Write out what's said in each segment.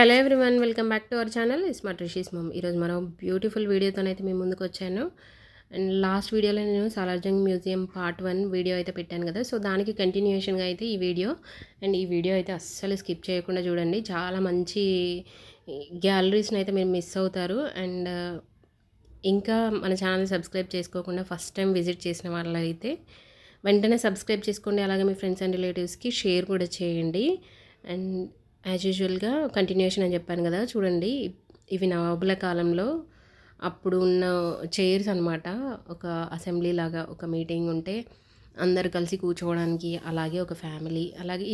Hello everyone welcome back to our channel. Smart Rishi's mom. ఈరోజు మనం beautiful వీడియోతోనైతే మీ ముందుకు వచ్చాను. అండ్ లాస్ట్ వీడియోలో నేను Salar Jung museum part one video అయితే పెట్టాను కదా. సో దానికి కంటిన్యూషన్గా అయితే ఈ వీడియో. అండ్ ఈ వీడియో అయితే అస్సలు స్కిప్ చేయకుండా చూడండి. చాలా మంచి గ్యాలరీస్ని అయితే మీరు మిస్ అవుతారు. అండ్ ఇంకా మన ఛానల్ సబ్స్క్రైబ్ చేసుకోకుండా ఫస్ట్ టైం విజిట్ చేసిన వాళ్ళైతే వెంటనే సబ్స్క్రైబ్ చేసుకోండి. అలాగే మీ ఫ్రెండ్స్ అండ్ రిలేటివ్స్కి షేర్ కూడా చేయండి. అండ్ యాజ్ యూజువల్గా కంటిన్యూషన్ అని చెప్పాను కదా చూడండి. ఇవి నవాబుల కాలంలో అప్పుడు ఉన్న చైర్స్ అనమాట ఒక అసెంబ్లీ లాగా ఒక మీటింగ్ ఉంటే అందరు కలిసి కూర్చోవడానికి అలాగే ఒక ఫ్యామిలీ అలాగే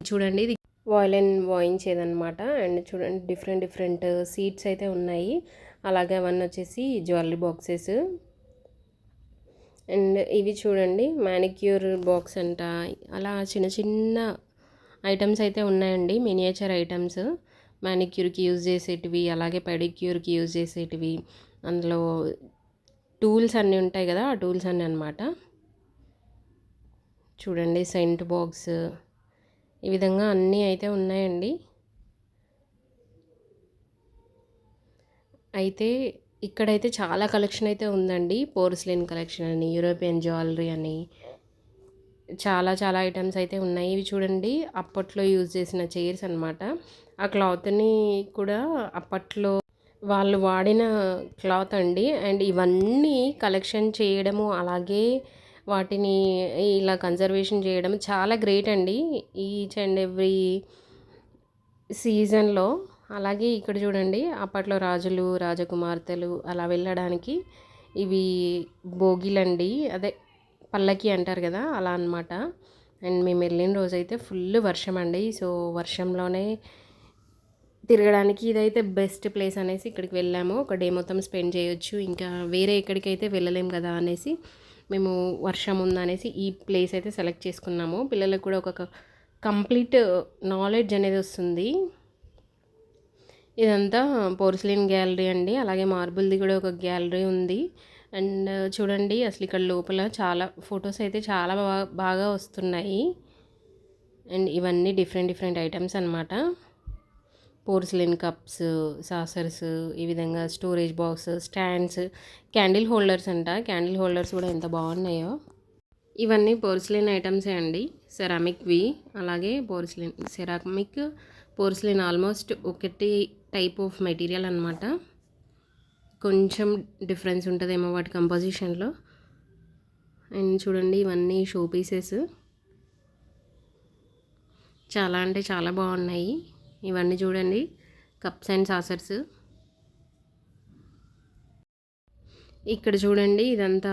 చూడండి ఇది వాయిలెన్ వాయించేదనమాట అండ్ చూడండి డిఫరెంట్ డిఫరెంట్ సీట్స్ అయితే ఉన్నాయి. అలాగే అవన్నీ వచ్చేసి జ్యువెలరీ బాక్సెస్ అండ్ ఇవి చూడండి మ్యానిక్యూర్ బాక్స్ అంట. అలా చిన్న చిన్న ఐటమ్స్ అయితే ఉన్నాయండి. Miniature items. మ్యానిక్యూర్కి యూజ్ చేసేటివి అలాగే పెడిక్యూర్కి యూజ్ చేసేటివి. అందులో టూల్స్ అన్నీ ఉంటాయి కదా ఆ టూల్స్ అన్నీ అనమాట చూడండి సెంట్ బాక్స్. ఈ విధంగా అన్నీ అయితే ఉన్నాయండి. అయితే ఇక్కడైతే చాలా కలెక్షన్ అయితే ఉందండి. పోర్స్లిన్ కలెక్షన్ అని యూరోపియన్ జ్యువెలరీ అని చాలా చాలా ఐటమ్స్ అయితే ఉన్నాయి. ఇవి చూడండి. అప్పట్లో యూజ్ చేసిన చైర్స్ అనమాట ఆ క్లాత్ని కూడా అప్పట్లో వాళ్ళు వాడిన క్లాత్ అండి. అండ్ ఇవన్నీ కలెక్షన్ చేయడము అలాగే వాటిని ఇలా కన్జర్వేషన్ చేయడం చాలా గ్రేట్ అండి. ఈచ్ అండ్ ఎవ్రీ సీజన్లో. అలాగే ఇక్కడ చూడండి. అప్పట్లో రాజులు రాజకుమార్తెలు అలా వెళ్ళడానికి ఇవి బోగిలండి అదే పల్లకి అంటారు కదా అలా అనమాట అండ్ మేము వెళ్ళిన రోజైతే ఫుల్ వర్షం అండి సో వర్షంలోనే తిరగడానికి ఇదైతే బెస్ట్ ప్లేస్ అనేసి ఇక్కడికి వెళ్ళాము. ఒక డే మొత్తం స్పెండ్ చేయొచ్చు. ఇంకా వేరే ఎక్కడికైతే వెళ్ళలేం కదా అనేసి మేము వర్షం ఉందనేసి ఈ ప్లేస్ అయితే సెలెక్ట్ చేసుకున్నాము. పిల్లలకు కూడా ఒక కంప్లీట్ నాలెడ్జ్ అనేది వస్తుంది. ఇదంతా పోర్సిలిన్ గ్యాలరీ అండి. అలాగే మార్బుల్ది కూడా ఒక గ్యాలరీ ఉంది. అండ్ చూడండి అసలు ఇక్కడ లోపల చాలా ఫొటోస్ అయితే చాలా బాగా వస్తున్నాయి. అండ్ ఇవన్నీ డిఫరెంట్ డిఫరెంట్ ఐటమ్స్ అనమాట పోర్సిలిన్ కప్స్ సాసర్స్ ఈ విధంగా storage box stands candle holders అంట. క్యాండిల్ హోల్డర్స్ కూడా ఎంత బాగున్నాయో. ఇవన్నీ పోర్సిలిన్ ఐటమ్సే అండి. సెరామిక్వి అలాగే పోర్సిలిన్ సెరామిక్ పోర్సిలిన్ ఆల్మోస్ట్ ఒకటి టైప్ ఆఫ్ మెటీరియల్ అనమాట కొంచెం డిఫరెన్స్ ఉంటుందేమో వాటి కంపోజిషన్లో అండ్ చూడండి ఇవన్నీ షో పీసెస్ చాలా అంటే చాలా బాగున్నాయి. ఇవన్నీ చూడండి కప్స్ అండ్ సాసర్స్ ఇక్కడ చూడండి ఇదంతా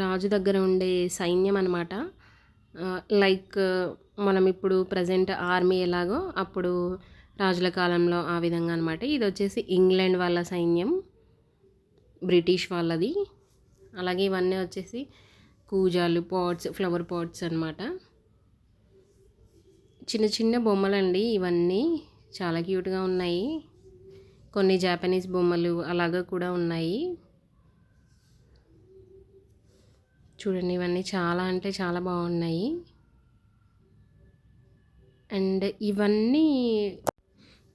రాజు దగ్గర ఉండే సైన్యం అనమాట లైక్ మనం ఇప్పుడు ప్రజెంట్ ఆర్మీ ఎలాగో అప్పుడు రాజుల కాలంలో ఆ విధంగా అనమాట ఇది వచ్చేసి ఇంగ్లాండ్ వాళ్ళ సైన్యం. బ్రిటిష్ వాళ్ళది. అలాగే ఇవన్నీ వచ్చేసి కూజాలు పాట్స్ ఫ్లవర్ పాట్స్ అనమాట చిన్న చిన్న బొమ్మలండి ఇవన్నీ. చాలా క్యూట్గా ఉన్నాయి. కొన్ని జాపనీస్ బొమ్మలు అలాగా కూడా ఉన్నాయి. చూడండి ఇవన్నీ చాలా అంటే చాలా బాగున్నాయి. అండ్ ఇవన్నీ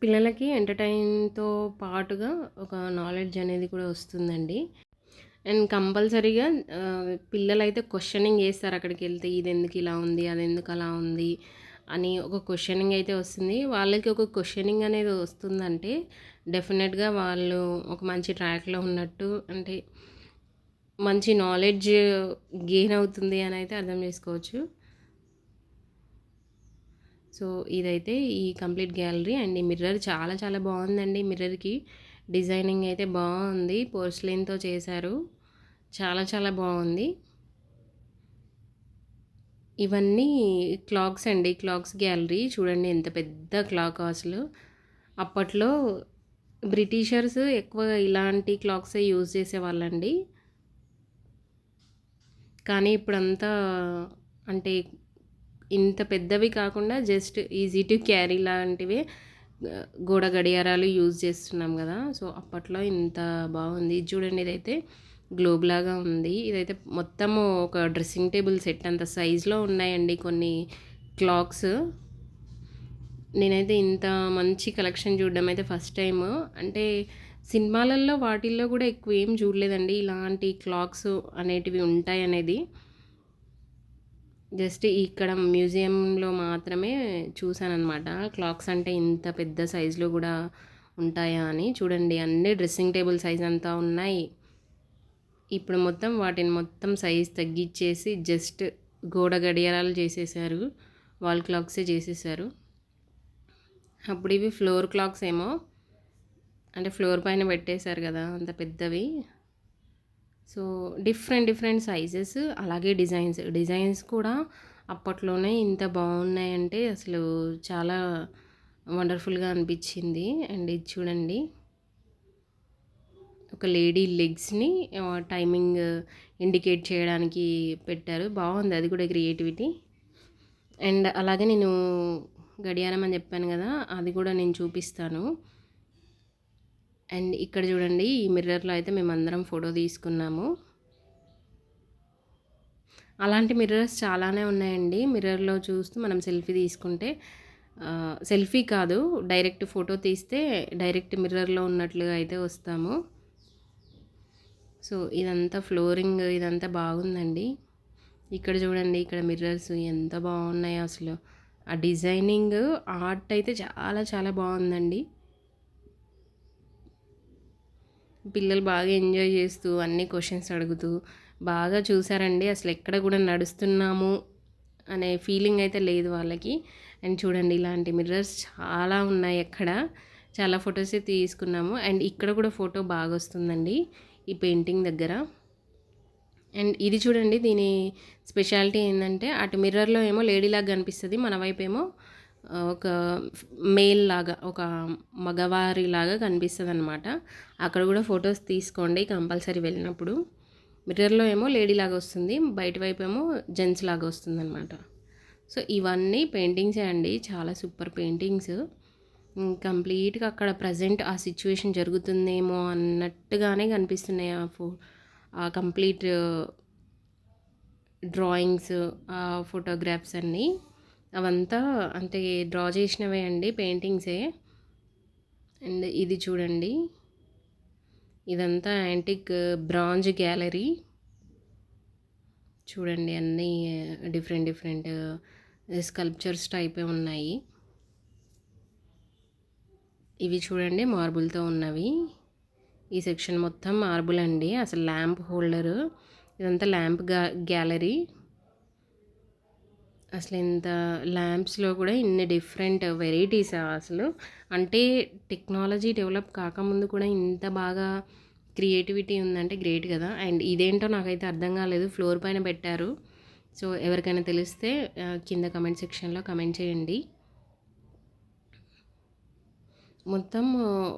పిల్లలకి ఎంటర్టైన్తో పాటుగా ఒక నాలెడ్జ్ అనేది కూడా వస్తుందండి. అండ్ కంపల్సరీగా పిల్లలైతే క్వశ్చనింగ్ చేస్తారు అక్కడికి వెళ్తే ఇది ఎందుకు ఇలా ఉంది? అది ఎందుకు అలా ఉంది? అని ఒక క్వశ్చనింగ్ అయితే వస్తుంది. వాళ్ళకి ఒక క్వశ్చనింగ్ అనేది వస్తుందంటే డెఫినెట్గా వాళ్ళు ఒక మంచి ట్రాక్లో ఉన్నట్టు అంటే మంచి నాలెడ్జ్ గెయిన్ అవుతుంది అని అయితే అర్థం చేసుకోవచ్చు. సో ఇదైతే ఈ కంప్లీట్ గ్యాలరీ అండ్ ఈ మిర్రర్ చాలా చాలా బాగుందండి. మిర్రర్కి డిజైనింగ్ అయితే బాగుంది. పోర్స్లిన్తో చేశారు. చాలా చాలా బాగుంది. ఇవన్నీ క్లాక్స్ అండి. Clocks gallery. చూడండి ఎంత పెద్ద క్లాక్ అసలు. అప్పట్లో బ్రిటిషర్స్ ఎక్కువ ఇలాంటి క్లాక్సే యూజ్ చేసేవాళ్ళండి. కానీ ఇప్పుడంతా అంటే ఇంత పెద్దవి కాకుండా జస్ట్ ఈజీ టు క్యారీ లాంటివి గోడ గడియారాలు యూజ్ చేస్తున్నాం కదా. సో అప్పట్లో ఇంత బాగుంది. చూడండి ఇదైతే గ్లోబ్ లాగా ఉంది. ఇదైతే మొత్తము ఒక డ్రెస్సింగ్ టేబుల్ సెట్ అంత సైజులో ఉన్నాయండి కొన్ని క్లాక్స్ నేనైతే ఇంత మంచి కలెక్షన్ చూడడం అయితే ఫస్ట్ టైం అంటే సినిమాలలో వాటిల్లో కూడా ఎక్కువ ఏం చూడలేదండి. ఇలాంటి క్లాక్స్ అనేటివి ఉంటాయి అనేది జస్ట్ ఇక్కడ మ్యూజియంలో మాత్రమే చూశానమాట క్లాక్స్ అంటే ఇంత పెద్ద సైజులో కూడా ఉంటాయా అని. చూడండి అన్నీ డ్రెస్సింగ్ టేబుల్ సైజ్ అంతా ఉన్నాయి. ఇప్పుడు మొత్తం వాటిని మొత్తం సైజ్ తగ్గించేసి జస్ట్ గోడ గడియారాలు చేసేసారు. వాల్ క్లాక్సే చేసేసారు. అప్పుడు ఇవి ఫ్లోర్ క్లాక్స్ ఏమో. అంటే ఫ్లోర్ పైన పెట్టేశారు కదా అంత పెద్దవి. సో డిఫరెంట్ డిఫరెంట్ సైజెస్ అలాగే డిజైన్స్ డిజైన్స్ కూడా అప్పట్లోనే ఇంత బాగున్నాయంటే అసలు చాలా వండర్ఫుల్గా అనిపించింది. అండ్ ఇది చూడండి. ఒక లేడీ లెగ్స్ని టైమింగ్ ఇండికేట్ చేయడానికి పెట్టారు. బాగుంది అది కూడా క్రియేటివిటీ అండ్ అలాగే నేను గడియారం అని చెప్పాను కదా అది కూడా నేను చూపిస్తాను. అండ్ ఇక్కడ చూడండి ఈ మిర్రర్లో అయితే మేమందరం ఫోటో తీసుకున్నాము. అలాంటి మిర్రర్స్ చాలానే ఉన్నాయండి. మిర్రర్లో చూస్తూ మనం సెల్ఫీ తీసుకుంటే సెల్ఫీ కాదు డైరెక్ట్ ఫోటో తీస్తే డైరెక్ట్ మిర్రర్లో ఉన్నట్లుగా అయితే వస్తాము. సో ఇదంతా ఫ్లోరింగ్ ఇదంతా బాగుందండి. ఇక్కడ చూడండి ఇక్కడ మిర్రర్స్ ఎంత బాగున్నాయో అసలు. ఆ డిజైనింగ్ ఆర్ట్ అయితే చాలా చాలా బాగుందండి. పిల్లలు బాగా ఎంజాయ్ చేస్తూ అన్ని క్వశ్చన్స్ అడుగుతూ బాగా చూసారండి. అసలు ఎక్కడ కూడా నడుస్తున్నాము అనే ఫీలింగ్ అయితే లేదు వాళ్ళకి. అండ్ చూడండి ఇలాంటి మిర్రర్స్ చాలా ఉన్నాయి ఎక్కడ చాలా ఫొటోస్ తీసుకున్నాము. అండ్ ఇక్కడ కూడా ఫోటో బాగా వస్తుందండి ఈ పెయింటింగ్ దగ్గర. అండ్ ఇది చూడండి దీని స్పెషాలిటీ ఏంటంటే అటు మిర్రర్లో ఏమో లేడీ లాగా కనిపిస్తుంది మన వైపు ఏమో ఒక మేల్ లాగా ఒక మగవారి లాగా కనిపిస్తుంది అనమాట అక్కడ కూడా ఫొటోస్ తీసుకోండి కంపల్సరీ వెళ్ళినప్పుడు. మిర్రర్లో ఏమో లేడీ లాగా వస్తుంది బయట వైపు ఏమో జెంట్స్ లాగా వస్తుంది అనమాట సో ఇవన్నీ పెయింటింగ్సే అండి చాలా సూపర్ పెయింటింగ్స్. కంప్లీట్గా అక్కడ ప్రజెంట్ ఆ సిచ్యువేషన్ జరుగుతుందేమో అన్నట్టుగానే కనిపిస్తున్నాయి ఆ ఫో ఆ కంప్లీట్ డ్రాయింగ్స్ ఆ ఫోటోగ్రాఫ్స్ అన్నీ. అవంతా అంటే డ్రా చేసినవే అండి పెయింటింగ్సే. అండ్ ఇది చూడండి. ఇదంతా యాంటిక్ బ్రాంజ్ గ్యాలరీ. చూడండి అన్నీ డిఫరెంట్ డిఫరెంట్ స్కల్ప్చర్స్ టైపే ఉన్నాయి. ఇవి చూడండి మార్బుల్తో ఉన్నవి. ఈ సెక్షన్ మొత్తం మార్బుల్ అండి. అసలు ల్యాంప్ హోల్డరు. ఇదంతా ల్యాంప్ గ్యాలరీ. అసలు ఇంత ల్యాంప్స్లో కూడా ఇన్ని డిఫరెంట్ వెరైటీస్ అసలు. అంటే టెక్నాలజీ డెవలప్ కాకముందు కూడా ఇంత బాగా క్రియేటివిటీ ఉందంటే గ్రేట్ కదా. అండ్ ఇదేంటో నాకైతే అర్థం కాలేదు. ఫ్లోర్ పైన పెట్టారు. సో ఎవరికైనా తెలిస్తే కింద కమెంట్ సెక్షన్లో కమెంట్ చేయండి. మొత్తం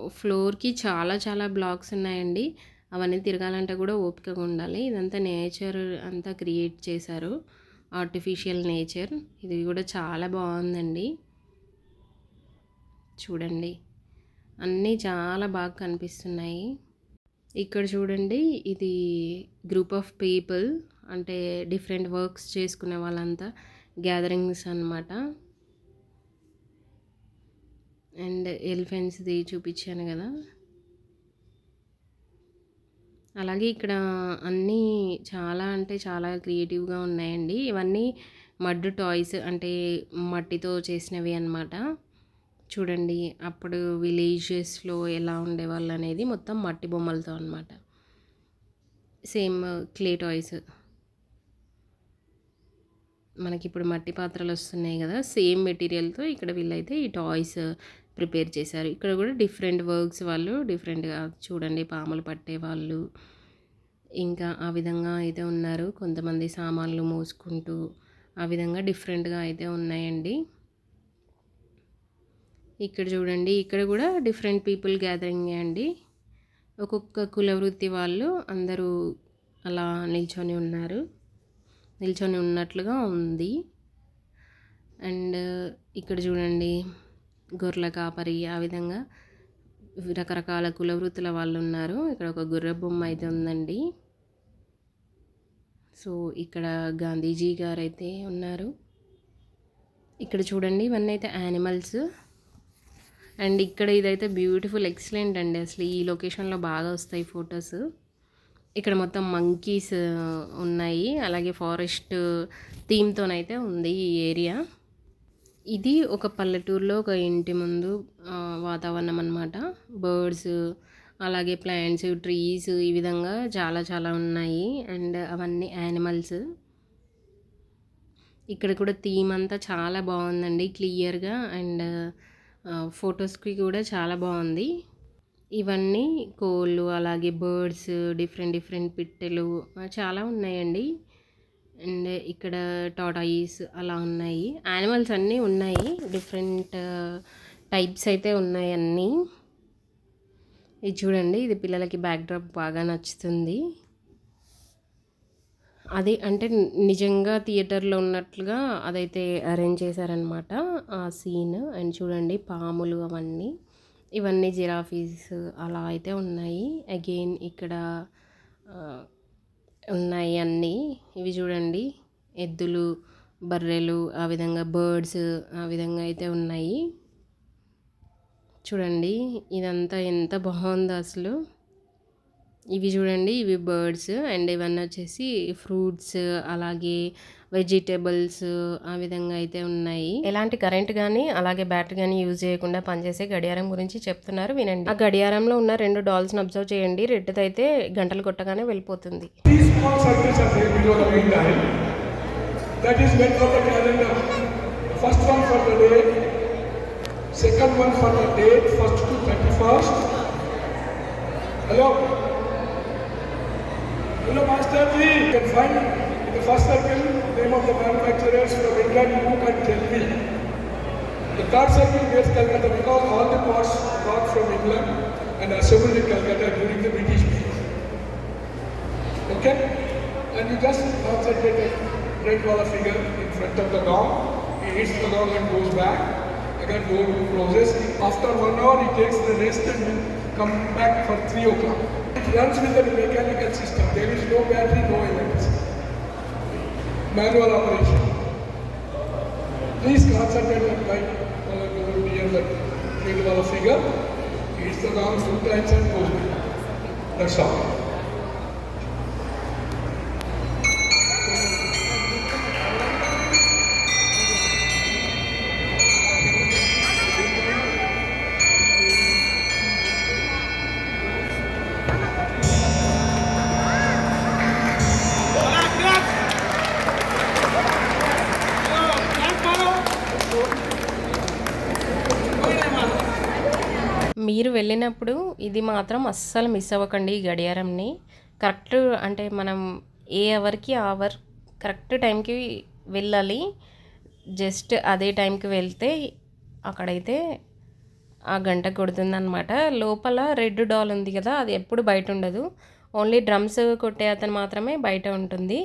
ఫ్లోర్కి చాలా చాలా బ్లాక్స్ ఉన్నాయండి. అవన్నీ తిరగాలంటే కూడా ఓపికగా ఉండాలి. ఇదంతా నేచర్ అంతా క్రియేట్ చేశారు. Artificial nature. ఇది కూడా చాలా బాగుందండి. చూడండి. అన్నీ చాలా బాగా కనిపిస్తున్నాయి. ఇక్కడ చూడండి ఇది గ్రూప్ ఆఫ్ పీపుల్ అంటే డిఫరెంట్ వర్క్స్ చేసుకునే వాళ్ళంతా గ్యాదరింగ్స్ అనమాట అండ్ ఎలిఫెంట్స్ది చూపించాను కదా. అలాగే ఇక్కడ అన్నీ చాలా అంటే చాలా క్రియేటివ్గా ఉన్నాయండి. ఇవన్నీ మడ్ టాయ్స్ అంటే మట్టితో చేసినవి అనమాట చూడండి అప్పుడు విలేజెస్లో ఎలా ఉండేవాళ్ళు అనేది మొత్తం మట్టి బొమ్మలతో అనమాట సేమ్ క్లే టాయ్స్. మనకి ఇప్పుడు మట్టి పాత్రలు వస్తున్నాయి కదా సేమ్ మెటీరియల్తో ఇక్కడ వీళ్ళైతే ఈ టాయ్స్ ప్రిపేర్ చేశారు. ఇక్కడ కూడా డిఫరెంట్ వర్క్స్ వాళ్ళు డిఫరెంట్గా చూడండి పాములు పట్టే వాళ్ళు. ఇంకా ఆ విధంగా అయితే ఉన్నారు. కొంతమంది సామాన్లు మోసుకుంటూ ఆ విధంగా డిఫరెంట్గా అయితే ఉన్నాయండి. ఇక్కడ చూడండి ఇక్కడ కూడా డిఫరెంట్ పీపుల్ గ్యాదరింగ్ అండి. ఒక్కొక్క కుల వృత్తి వాళ్ళు అందరూ అలా నిల్చొని ఉన్నారు. నిల్చొని ఉన్నట్లుగా ఉంది. అండ్ ఇక్కడ చూడండి గొర్రెల కాపరి ఆ విధంగా రకరకాల కుల వృత్తుల వాళ్ళు ఉన్నారు ఇక్కడ ఒక గుర్ర బొమ్మ అయితే ఉందండి. సో ఇక్కడ గాంధీజీ గారు అయితే ఉన్నారు. ఇక్కడ చూడండి ఇవన్నీ అయితే యానిమల్స్. అండ్ ఇక్కడ ఇదైతే బ్యూటిఫుల్ ఎక్సలెంట్ అండి. అసలు ఈ లొకేషన్లో బాగా వస్తాయి ఫొటోస్. ఇక్కడ మొత్తం మంకీస్ ఉన్నాయి. అలాగే ఫారెస్ట్ థీమ్తోనైతే ఉంది ఈ ఏరియా. ఇది ఒక పల్లెటూరులో ఒక ఇంటి ముందు వాతావరణం అన్నమాట. బర్డ్స్ అలాగే ప్లాంట్స్ ట్రీస్ ఈ విధంగా చాలా చాలా ఉన్నాయి. అండ్ అవన్నీ యానిమల్స్. ఇక్కడ కూడా థీమ్ అంతా చాలా బాగుందండి క్లియర్గా. అండ్ ఫొటోస్కి కూడా చాలా బాగుంది. ఇవన్నీ కోళ్ళు అలాగే బర్డ్స్ డిఫరెంట్ డిఫరెంట్ పిట్టెలు చాలా ఉన్నాయండి. అండ్ ఇక్కడ టాటాయిస్ అలా ఉన్నాయి. యానిమల్స్ అన్నీ ఉన్నాయి. డిఫరెంట్ టైప్స్ అయితే ఉన్నాయి అన్నీ. ఇది చూడండి ఇది పిల్లలకి బ్యాక్డ్రాప్ బాగా నచ్చుతుంది. అది అంటే నిజంగా థియేటర్లో ఉన్నట్లుగా అదైతే అరేంజ్ చేశారనమాట ఆ సీన్ అండ్ చూడండి పాములు అవన్నీ. ఇవన్నీ జిరాఫీస్ అలా అయితే ఉన్నాయి. అగైన్ ఇక్కడ ఉన్నాయి అన్నీ. ఇవి చూడండి. ఎద్దులు బర్రెలు ఆ విధంగా బర్డ్స్ ఆ విధంగా అయితే ఉన్నాయి. చూడండి. ఇదంతా ఎంత బాగుందో అసలు. ఇవి చూడండి. ఇవి బర్డ్స్. అండ్ ఇవన్నీ వచ్చేసి ఫ్రూట్స్ అలాగే వెజిటేబుల్స్ ఆ విధంగా అయితే ఉన్నాయి. ఎలాంటి కరెంట్ కానీ అలాగే బ్యాటరీ కానీ యూజ్ చేయకుండా పనిచేసే గడియారం గురించి చెప్తున్నారు. వినండి. ఆ గడియారంలో ఉన్న రెండు డాల్స్ని అబ్జర్వ్ చేయండి. రెడ్ది అయితే గంటలు కొట్టగానే వెళ్ళిపోతుంది. Small circles are below the main dial. That is meant for the calendar. First one for the day, second one for the date, first to 31st. Hello? Hello, Master Ji. You can find in the first circle name of the manufacturers from England, who can tell me. The third circle gets Calcutta because all the parts brought from England and assembled in Calcutta during the British. Okay? And you just concentrate a great red color figure in front of the gong. He hits the gong and goes back. Again, door closes. After one hour, he takes the rest and will come back for three o'clock. It runs with a mechanical system. There is no battery, no electricity. Manual operation. Please concentrate on near the red color figure. He hits the gong two times and goes back. That's all. మీరు వెళ్ళినప్పుడు ఇది మాత్రం అస్సలు miss అవ్వకండి ఈ గడియారంని. Correct అంటే మనం ఏ అవర్కి ఆ అవర్ కరెక్ట్ టైంకి వెళ్ళాలి. జస్ట్ అదే టైంకి వెళ్తే అక్కడైతే ఆ గంట కొడుతుందనమాట లోపల రెడ్ డాల్ ఉంది కదా అది ఎప్పుడు బయట ఉండదు. ఓన్లీ డ్రమ్స్ కొట్టే అతను మాత్రమే బయట ఉంటుంది.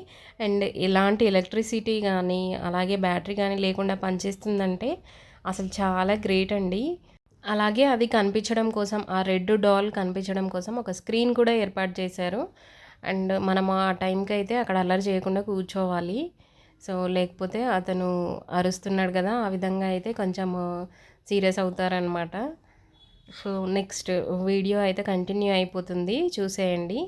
అండ్ ఎలాంటి ఎలక్ట్రిసిటీ కానీ అలాగే బ్యాటరీ కానీ లేకుండా పనిచేస్తుందంటే అసలు చాలా గ్రేట్ అండి. అలాగే అది కనిపించడం కోసం ఆ రెడ్ డాల్ కనిపించడం కోసం ఒక స్క్రీన్ కూడా ఏర్పాటు చేశారు. అండ్ మనం ఆ టైంకి అయితే అక్కడ అల్లరి చేయకుండా కూర్చోవాలి. సో లేకపోతే అతను అరుస్తున్నాడు కదా ఆ విధంగా అయితే కొంచెం సీరియస్ అవుతారనమాట సో నెక్స్ట్ వీడియో అయితే కంటిన్యూ అయిపోతుంది. చూసేయండి.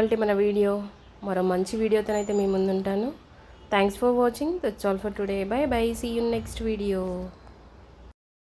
ఇవాళ మన వీడియో మరో మంచి వీడియోతోనైతే మీ ముందుంటాను. Thanks for watching that's all for today bye bye see you next video